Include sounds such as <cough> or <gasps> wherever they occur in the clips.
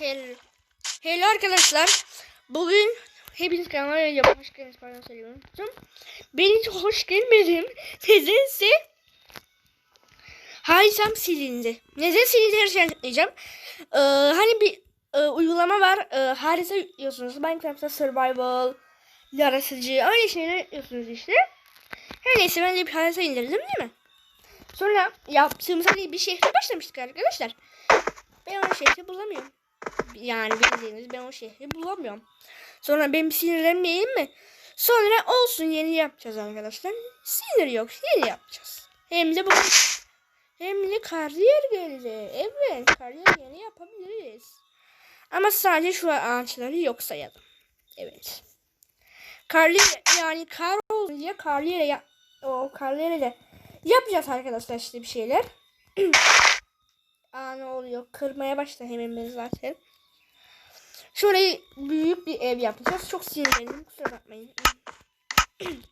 Hello. Hello arkadaşlar. Bugün hepiniz kanalıma yapıp hoş geldiniz. Pardon söylüyorum. Ben hiç hoş gelmedim. Nedense haritam silindi. Neden silindi her şeyi anlatmayacağım. Ee, hani bir e, uygulama var. E, harita yüklüyorsunuz. Minecraft'ta survival, yaratıcı öyle şeyler yüklüyorsunuz işte. Her neyse ben de bir harita indirdim değil mi? Sonra yaptığımız hani bir şehre başlamıştık arkadaşlar. Ben o şehri bulamıyorum. Yani bildiğiniz ben o şehri bulamıyorum. Sonra benim sinirlenmeyeyim mi? Sonra olsun yeni yapacağız arkadaşlar. Sinir yok yeni yapacağız. Hem de bu hem de kariyer geldi. Evet kariyer yeni yapabiliriz. Ama sadece şu ağaçları yok sayalım. Evet. Kariyer yani kar olunca kariyere ya o kariyere de yapacağız arkadaşlar işte bir şeyler. <clears throat> Aa ne oluyor? Kırmaya başladı hemen ben zaten. Şurayı büyük bir ev yapacağız. Çok sinirlendim. Kusura bakmayın. <coughs>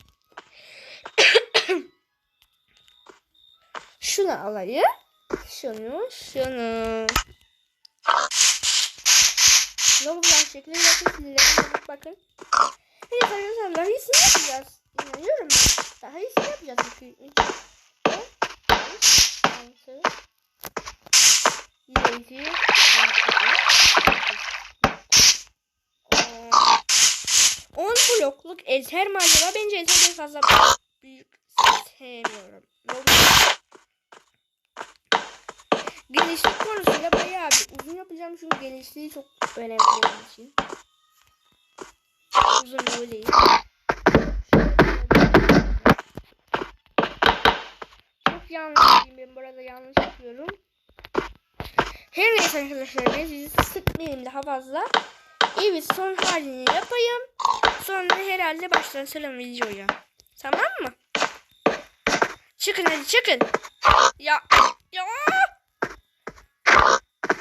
Şunu alayım. Şunu, şunu. Lavabolar şekli yapın. Bakın. Evet arkadaşlar daha iyisini yapacağız. İnanıyorum ben. Daha iyisini yapacağız. Çünkü. Altı. Yedi. On blokluk ezer mi acaba? Bence ezerden fazla büyük sevmiyorum. Genişlik konusunda bayağı bir uzun yapacağım çünkü genişliği çok önemli benim için. Uzun böyle değil. Çok yanlış ben burada yanlış yapıyorum. Her neyse arkadaşlar ben sizi sıkmayayım daha fazla. Evet son halini yapayım. Sonra herhalde başlatalım videoya. Tamam mı? Çıkın hadi çıkın. Ya ya.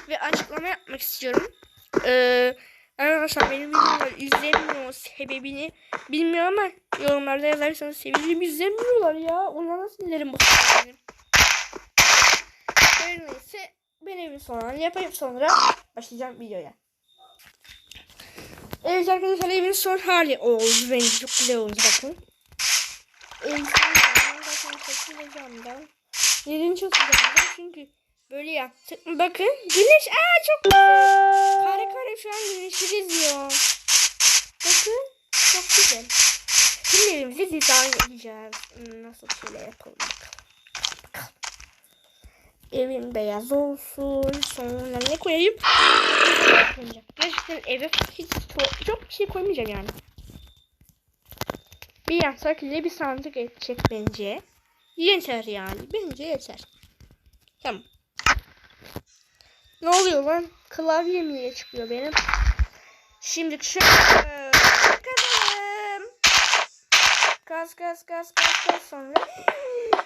Ve açıklama yapmak istiyorum. Ee, arkadaşlar benim videoları izlemiyor sebebini bilmiyorum ama yorumlarda yazarsanız sevinirim izlemiyorlar ya. Ona nasıl dilerim bu. Her neyse ben evin sonra yapayım sonra başlayacağım videoya. Evet arkadaşlar evin son hali oldu. Bence çok güzel oldu bakın. Da. Yerini çözeceğim da çünkü böyle yaptık. Bakın güneş aa çok güzel. Kare kare şu an güneşi geziyor. Bakın çok güzel. Şimdi evimizi dizayn edeceğiz. Nasıl şöyle yapalım. Bakalım. Evim beyaz olsun. Sonra ne koyayım? Gerçekten eve hiç çok, bir şey koymayacağım yani. Bir yatak ile bir sandık edecek bence. Yeter yani. Bence yeter. Tamam. Ne oluyor lan? Klavye niye çıkıyor benim? Şimdi şöyle bakalım. Gaz gaz gaz gaz gaz sonra.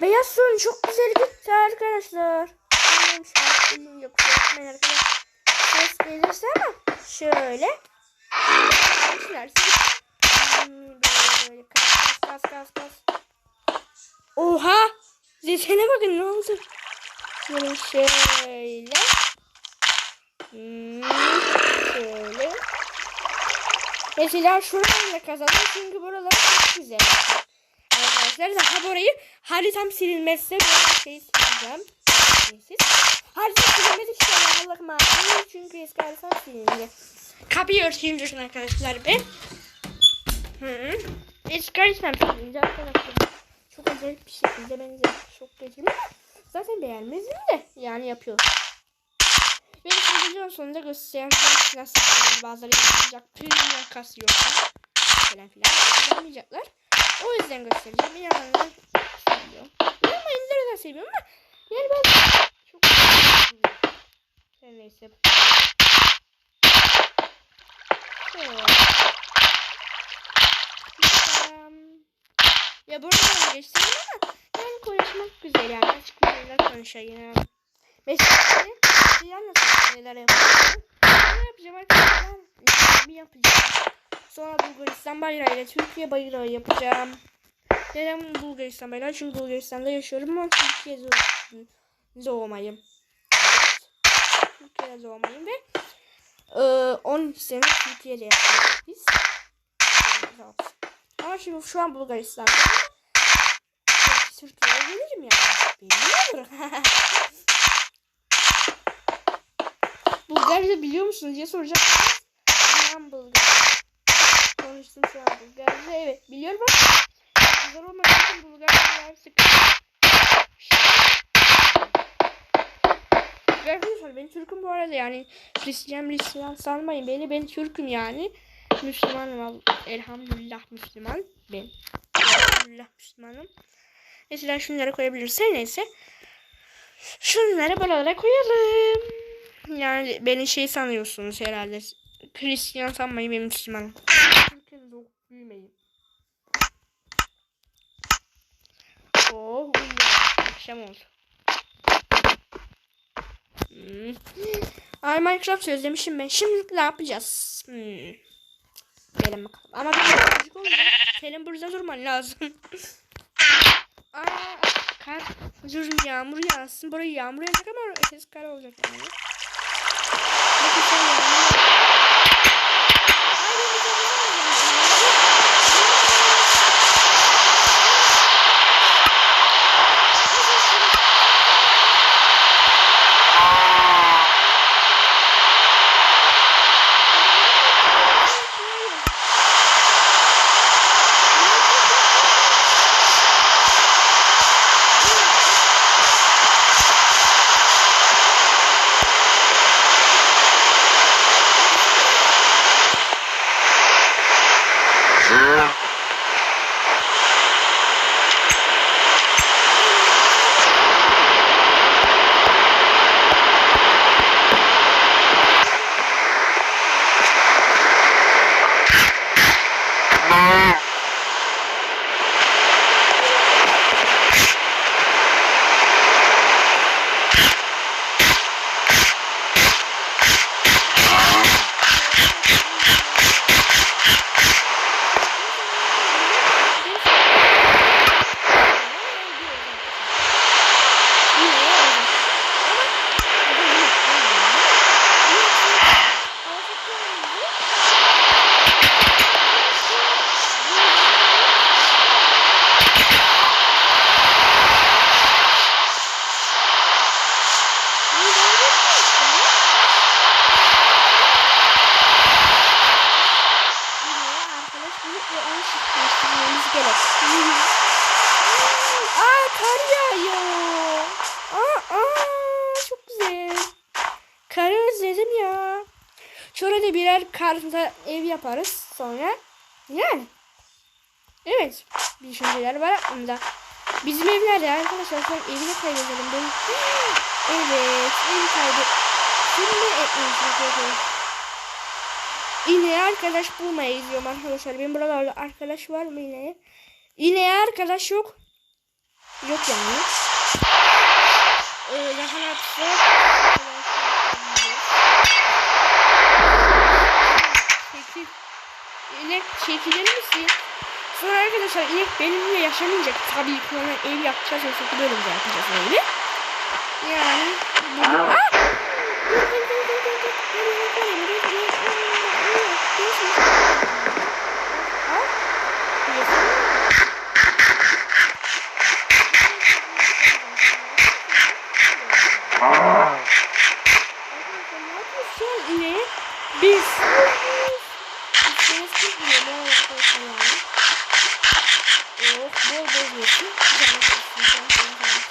Beyaz suyun çok güzel gitti arkadaşlar. Yok. Yapmayın arkadaşlar. Ses gelirse ama şöyle. Oha! Zeytine bakın ne oldu? Böyle şöyle. Hmm, şöyle. Mesela şuradan da kazalım çünkü buralar çok güzel arkadaşlar daha burayı haritam silinmezse böyle şey sileceğim neyse Harita silinmedi işte Allah'ım abi. Çünkü eski harita silindi. Kapıyı örteyim dursun arkadaşlar be. Hı. Eski harita silindi arkadaşlar. Çok acayip bir şekilde benzer. Çok geçim ama zaten beğenmezdim de yani yapıyor. Ve videonun sonunda göstereceğim nasıl yapıyoruz. Bazıları yapacak. Premium kasıyor. Falan filan. Yapmayacaklar. O yüzden göstereceğim. Yandan seviyorum. Ama indirden seviyorum ama yani ben çok her neyse. Ya buradan geçelim ama yani konuşmak güzel yani açık şeyler konuşayım. Mesela şeyler nasıl neler yapacağım? Ne yapacağım arkadaşlar? Ne yapacağım? Sonra Bulgaristan bayrağıyla Türkiye bayrağı yapacağım. Neden Bulgaristan bayrağı? Çünkü Bulgaristan'da yaşıyorum ama Türkiye'de doğmayım. Türkiye'de doğmayım ve Ee, 13 sene Türkiye'de biz. Ama şimdi şu an Bulgaristan'da. Türkiye'ye gelirim yani. Bilmiyorum. <laughs> Bulgarca biliyor musunuz diye soracaksınız. Ben Bulgar. Konuştum şu an Bulgarca. Evet biliyorum ama zor olmadığı için Bulgarca Ve Arkadaşlar ben Türk'üm bu arada yani Hristiyan Hristiyan sanmayın. Beni ben Türk'üm yani. Müslümanım elhamdülillah Müslüman. Ben elhamdülillah Müslümanım. Mesela şunları koyabiliriz Her neyse. Şunları buralara koyalım. Yani beni şey sanıyorsunuz herhalde. Hristiyan sanmayın ben Müslümanım büyümeyin Oh uyuyor akşam oldu Hmm. Ay Minecraft özlemişim ben. Şimdi ne yapacağız? Hmm. Gelin bakalım. Ama bir çocuk oldu. Senin burada durman lazım. <laughs> Aa, kar. Dur yağmur yağsın. Buraya yağmur yağacak ama ses kar olacak yani. Bakın sen yağmur Yeah. Aa kar yağıyor. Aa, aa çok güzel. Karı özledim ya. Şöyle birer karda ev yaparız sonra. Yani. Evet. Bir düşünceler var aklımda. Bizim evlerde arkadaşlar sen evini kaybedelim. <gasps> Evet. Evi kaybet. Şimdi etmeyeceğiz. İneğe arkadaş bulmayı izliyorum arkadaşlar. Benim buralarda arkadaş var mı ineğe? İneğe arkadaş yok. Yok yani. Ee, lahana atısı. Çekil. İnek çekilir misin? Sonra arkadaşlar inek benimle yaşamayacak. Tabii ki ona ev yapacağız. Yoksa bölümde yapacağız evi. Yani. Bu... Aa! Dur, dur, dur, dur, dur, dur. Dur, dur, dur, dur, dur, dur, dur, dur. Aa! Yesin. Arkadaşlar ne yapıyoruz şu an yine? Biz. İçeriz kızmıyor ne arkadaşlar yani. Oh bol bol yesin. Güzel yesin. Güzel yesin.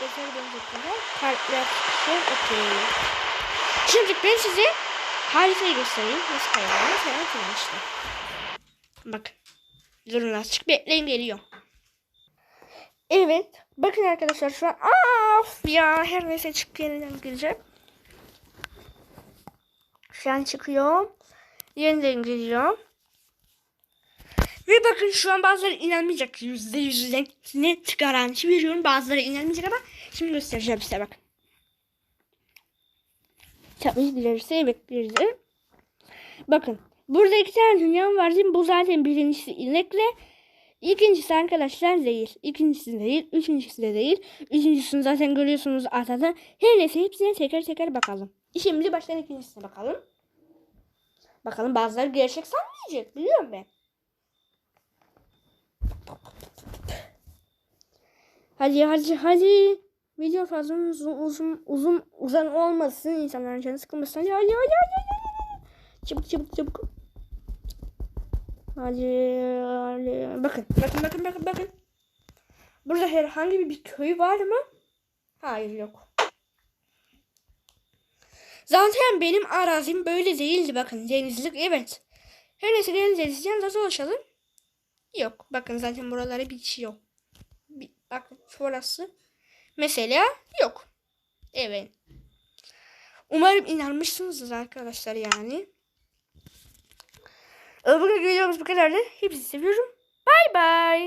Bence kadar. Kalpler şey okey. Şimdi ben size haritayı göstereyim. Nasıl kaydağını falan filan işte. Bak. Durun azıcık bekleyin geliyor. Evet. Bakın arkadaşlar şu an. Of ya her neyse çıkıp yeniden gireceğim. Şu an çıkıyor. Yeniden gireceğim. Ve bakın şu an bazıları inanmayacak. Yüzde yüzden net garanti veriyorum. Bazıları inanmayacak ama şimdi göstereceğim size bakın. Tabii dilerse evet birisi. Bakın. Burada iki tane dünyam var değil? Bu zaten birincisi inekle. İkincisi arkadaşlar değil. İkincisi değil. Üçüncüsü de değil. Üçüncüsünü zaten görüyorsunuz atada. Her neyse hepsine teker teker bakalım. Şimdi baştan ikincisine bakalım. Bakalım bazıları gerçek sanmayacak. Biliyorum ben. Hadi hadi hadi. Video fazla uzun uzun uzun uzun olmasın. insanların canı sıkılmasın. Hadi hadi hadi. hadi. Çabuk çabuk çabuk. Hadi, hadi. Bakın bakın bakın bakın bakın. Burada herhangi bir köy var mı? Hayır yok. Zaten benim arazim böyle değildi bakın. Denizlik evet. Her neyse gelin denizden nasıl ulaşalım? Yok. Bakın zaten buralara bir şey yok. Bir, bakın şurası. Mesela yok. Evet. Umarım inanmışsınızdır arkadaşlar yani. Ee, Bugün videomuz bu kadardı. Hepinizi seviyorum. Bay bay.